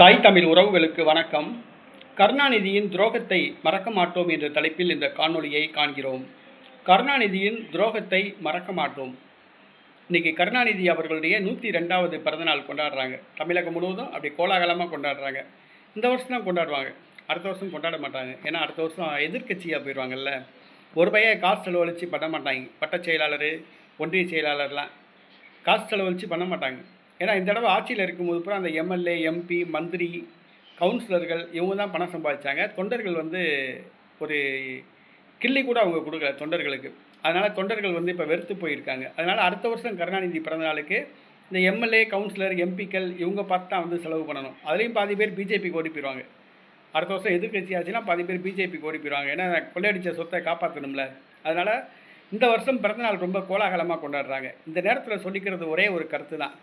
தாய் தமிழ் உறவுகளுக்கு வணக்கம். கருணாநிதியின் துரோகத்தை மறக்க மாட்டோம் என்ற தலைப்பில் இந்த காணொலியை காண்கிறோம். கருணாநிதியின் துரோகத்தை மறக்க மாட்டோம். இன்னைக்கு கருணாநிதி அவர்களுடைய நூற்றி ரெண்டாவது பிறந்தநாள் கொண்டாடுறாங்க. தமிழகம் முழுவதும் அப்படி கோலாகலமாக கொண்டாடுறாங்க. இந்த வருஷம் தான் கொண்டாடுவாங்க. அடுத்த வருஷம் கொண்டாட மாட்டாங்க. ஏன்னா அடுத்த வருஷம் எதிர்க்கட்சியாக போயிடுவாங்கல்ல ஒரு பையன் காசு செலவழித்து பண்ண மாட்டாங்க. பட்ட செயலாளர் ஒன்றிய செயலாளர்லாம் காசு செலவழித்து பண்ண மாட்டாங்க. ஏன்னா இந்த தடவை ஆட்சியில் இருக்கும்போது பூரா அந்த எம்எல்ஏ எம்பி மந்திரி கவுன்சிலர்கள் இவங்க தான் பணம் சம்பாதிச்சாங்க. தொண்டர்கள் வந்து ஒரு கிள்ளி கூட அவங்க கொடுக்கல தொண்டர்களுக்கு. அதனால் தொண்டர்கள் வந்து இப்போ வெறுத்து போயிருக்காங்க. அதனால் அடுத்த வருஷம் கருணாநிதி பிறந்த நாளுக்கு இந்த எம்எல்ஏ கவுன்சிலர் எம்பிக்கள் இவங்க பார்த்து தான் வந்து செலவு பண்ணணும். அதுலேயும் பாதி பேர் பிஜேபிக்கு ஓடி போயிடுவாங்க அடுத்த வருஷம் எதிர்கட்சி ஆச்சுன்னா பாதி பேர் பிஜேபிக்கு ஓடி போயிடுவாங்க ஏன்னா கொள்ளையடித்த சொத்தை காப்பாற்றணும்ல அதனால் இந்த வருஷம் பிறந்தநாள் ரொம்ப கோலாகலமாக கொண்டாடுறாங்க. இந்த நேரத்தில் சொல்லிக்கிறது ஒரே ஒரு கருத்து தான்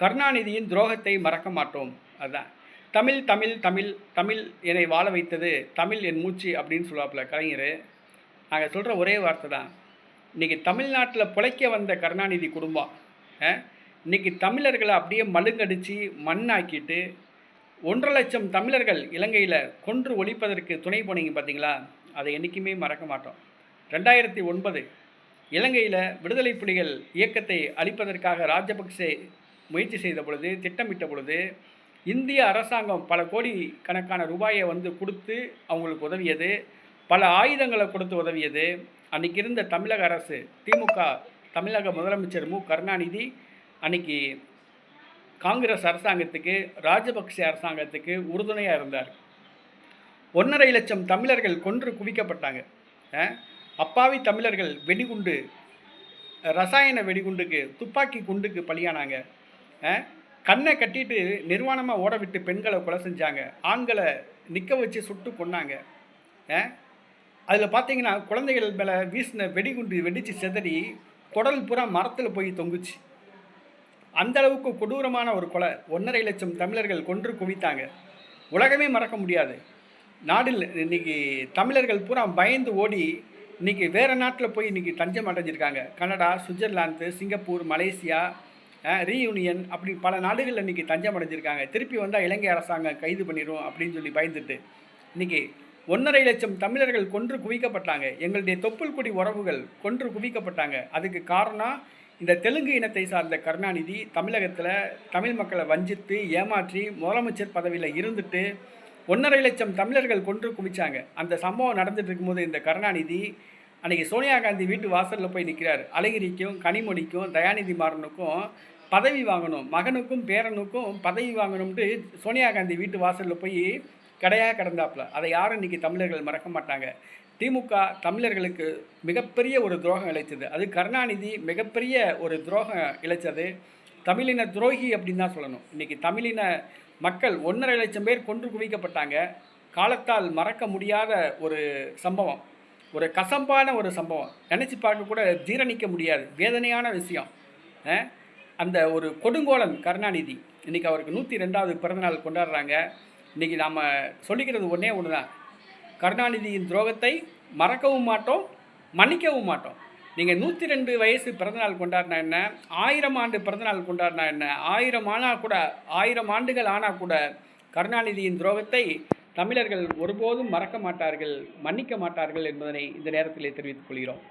கருணாநிதியின் துரோகத்தை மறக்க மாட்டோம். அதுதான் தமிழ் தமிழ் தமிழ் தமிழ் என்னை வாழ வைத்தது தமிழ் என் மூச்சு அப்படின்னு சொல்லுவாப்புல கலைஞர். நாங்கள் சொல்கிற ஒரே வார்த்தை தான். இன்றைக்கி தமிழ்நாட்டில் பிழைக்க வந்த கருணாநிதி குடும்பம் இன்றைக்கி இன்னைக்கு தமிழர்களை அப்படியே மழுங்கடிச்சு மண்ணாக்கிட்டு ஒன்றரை லட்சம் தமிழர்கள் இலங்கையில் கொன்று ஒழிப்பதற்கு துணை போனீங்க பார்த்தீங்களா அதை என்றைக்குமே மறக்க மாட்டோம். ரெண்டாயிரத்தி ஒன்பது இலங்கையில் விடுதலை புலிகள் இயக்கத்தை அழிப்பதற்காக ராஜபக்சே முயற்சி செய்த பொழுது திட்டமிட்ட பொழுது இந்திய அரசாங்கம் பல கோடி கணக்கான ரூபாயை வந்து கொடுத்து அவங்களுக்கு உதவியது. பல ஆயுதங்களை கொடுத்து உதவியது. அன்னைக்கு இருந்த தமிழக அரசு திமுக தமிழக முதலமைச்சர் மு. கருணாநிதி அன்னைக்கு காங்கிரஸ் அரசாங்கத்துக்கு ராஜபக்சே அரசாங்கத்துக்கு உறுதுணையாக இருந்தார். ஒன்றரை லட்சம் தமிழர்கள் கொன்று குவிக்கப்பட்டாங்க. அப்பாவி தமிழர்கள் வெடிகுண்டு ரசாயன வெடிகுண்டுக்கு துப்பாக்கி குண்டுக்கு பலியானாங்க. கண்ணை கட்டிட்டு நிர்வாணமாக ஓட விட்டு பெண்களை கொலை செஞ்சாங்க. ஆண்களை நிற்க வச்சு சுட்டு கொன்னாங்க. அதில் பார்த்தீங்கன்னா குழந்தைகள் மேலே வீசின வெடிகுண்டு வெடித்து செதறி குடல் பூரா மரத்தில் போய் தொங்குச்சு. அந்த அளவுக்கு கொடூரமான ஒரு கொலை. ஒன்றரை லட்சம் தமிழர்கள் கொன்று குவித்தாங்க. உலகமே மறக்க முடியாது. நாடில் இன்னைக்கு தமிழர்கள் பூரா பயந்து ஓடி இன்னைக்கு வேறு நாட்டில் போய் இன்னைக்கு தஞ்சம் அடைஞ்சிருக்காங்க. Canada Switzerland Singapore Malaysia Reunion அப்படி பல நாடுகளில் இன்னைக்கு தஞ்சம் அடைஞ்சிருக்காங்க. திருப்பி வந்தால் இலங்கை அரசாங்கம் கைது பண்ணிடும் அப்படின்னு சொல்லி பயந்துட்டு இன்னைக்கு ஒன்றரை லட்சம் தமிழர்கள் கொன்று குவிக்கப்பட்டாங்க. எங்களுடைய தொப்புள் குடி உறவுகள் கொன்று குவிக்கப்பட்டாங்க. அதுக்கு காரணம் இந்த தெலுங்கு இனத்தை சார்ந்த கருணாநிதி தமிழகத்தில் தமிழ் மக்களை வஞ்சித்து ஏமாற்றி முதலமைச்சர் பதவியில் இருந்துட்டு ஒன்றரை லட்சம் தமிழர்கள் கொன்று குவிச்சாங்க. அந்த சம்பவம் நடந்துட்டு இருக்கும்போது இந்த கருணாநிதி அன்றைக்கி சோனியா காந்தி வீட்டு வாசலில் போய் நிற்கிறார் அழகிரிக்கும் கனிமொழிக்கும் தயாநிதி மாறனுக்கும் பதவி வாங்கணும் மகனுக்கும் பேரனுக்கும் பதவி வாங்கணும்ட்டு சோனியா காந்தி வீட்டு வாசலில் போய் கடையாக கிடந்தாப்புல அதை யாரும் இன்னைக்கு தமிழர்கள் மறக்க மாட்டாங்க. திமுக தமிழர்களுக்கு மிகப்பெரிய ஒரு துரோகம் இழைச்சது அது கருணாநிதி மிகப்பெரிய ஒரு துரோகம் இழைச்சது தமிழின துரோகி அப்படின்னு தான் சொல்லணும். இன்னைக்கு தமிழின மக்கள் ஒன்றரை லட்சம் பேர் கொன்று குவிக்கப்பட்டாங்க. காலத்தால் மறக்க முடியாத ஒரு சம்பவம். ஒரு கசம்பான ஒரு சம்பவம். நினச்சி பார்க்க கூட ஜீரணிக்க முடியாது. வேதனையான விஷயம். அந்த ஒரு கொடுங்கோலன் கருணாநிதி இன்றைக்கி அவருக்கு நூற்றி ரெண்டாவது பிறந்தநாள் கொண்டாடுறாங்க. இன்றைக்கி நாம் சொல்லிக்கிறது ஒன்றே ஒன்று தான் கருணாநிதியின் துரோகத்தை மறக்கவும் மாட்டோம் மன்னிக்கவும் மாட்டோம். நீங்கள் நூற்றி ரெண்டு வயசு பிறந்தநாள் கொண்டாடினா என்ன? ஆயிரம் ஆண்டு பிறந்தநாள் கொண்டாடினா என்ன? ஆயிரம் ஆனால் கூட ஆயிரம் ஆண்டுகள் ஆனால் கூட கருணாநிதியின் துரோகத்தை தமிழர்கள் ஒருபோதும் மறக்க மாட்டார்கள் மன்னிக்க மாட்டார்கள் என்பதனை இந்த நேரத்தில் தெரிவித்துக் கொள்கிறோம்.